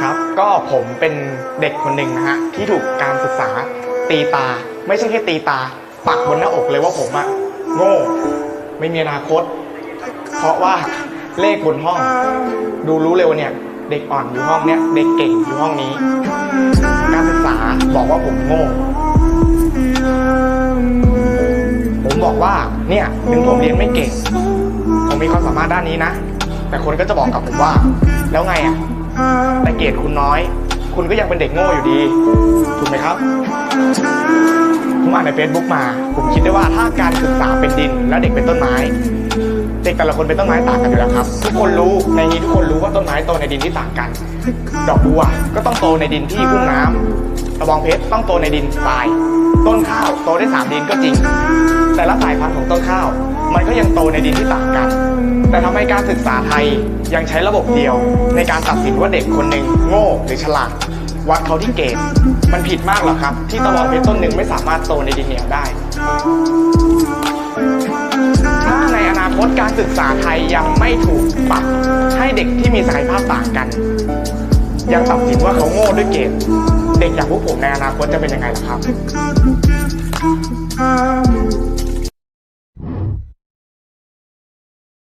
ครับ ก็ผมเป็นเด็กคนหนึ่งนะฮะที่ถูกการศึกษาตีตา ไม่ใช่แค่ตีตา ปักบนหน้าอกเลยว่าผมอะโง่ ไม่มีอนาคต เพราะว่าเลขบนห้อง ดูรู้เลยว่าเนี่ย เด็กอ่อนอยู่ห้องเนี้ยเด็กเก่งอยู่ห้องนี้ การศึกษาบอกว่าผมโง่ ผมบอกว่าเนี่ยถึงผมเรียนไม่เก่ง ผมมีความสามารถด้านนี้นะ แต่คนก็จะบอกกับผมว่า แล้วไงอะ แต่เกรดคุณน้อย คุณก็ยังเป็นเด็กโง่อยู่ดี ถูกไหมครับ ผมอ่านใน Facebook มา ผมคิดได้ว่าถ้าการศึกษาเป็นดิน แล้วเด็กเป็นต้นไม้ เด็กแต่ละคนเป็นต้นไม้ต่างกันอยู่แล้วครับ ทุกคนรู้ในนี้ทุกคนรู้ว่าต้นไม้โตในดินที่ต่างกัน ดอกบัวก็ต้องโตในดินที่พุ่งน้ำกระบองเพชรต้องโตในดินทราย ต้นข้าวโตได้สามดินก็จริง แต่ละสายพันธุ์ของต้นข้าว มันก็ยังโตในดินที่ต่างกัน แต่ทำไมการศึกษาไทยยังใช้ระบบเดียว ในการตัดสินว่าเด็กคนหนึ่งโง่หรือฉลาดวัดเขาที่เกรดมันผิดมากหรอครับ ที่ตะบองเพชรต้นหนึ่งไม่สามารถโตในดินเหนียวได้ ถ้าในอนาคตการศึกษาไทยยังไม่ถูกปรับให้เด็กที่มีศักยภาพต่างกัน ยังตัดสินว่าเขาโง่ด้วยเกรด เด็กอย่างพวกผมในอนาคตจะเป็นยังไงล่ะครับ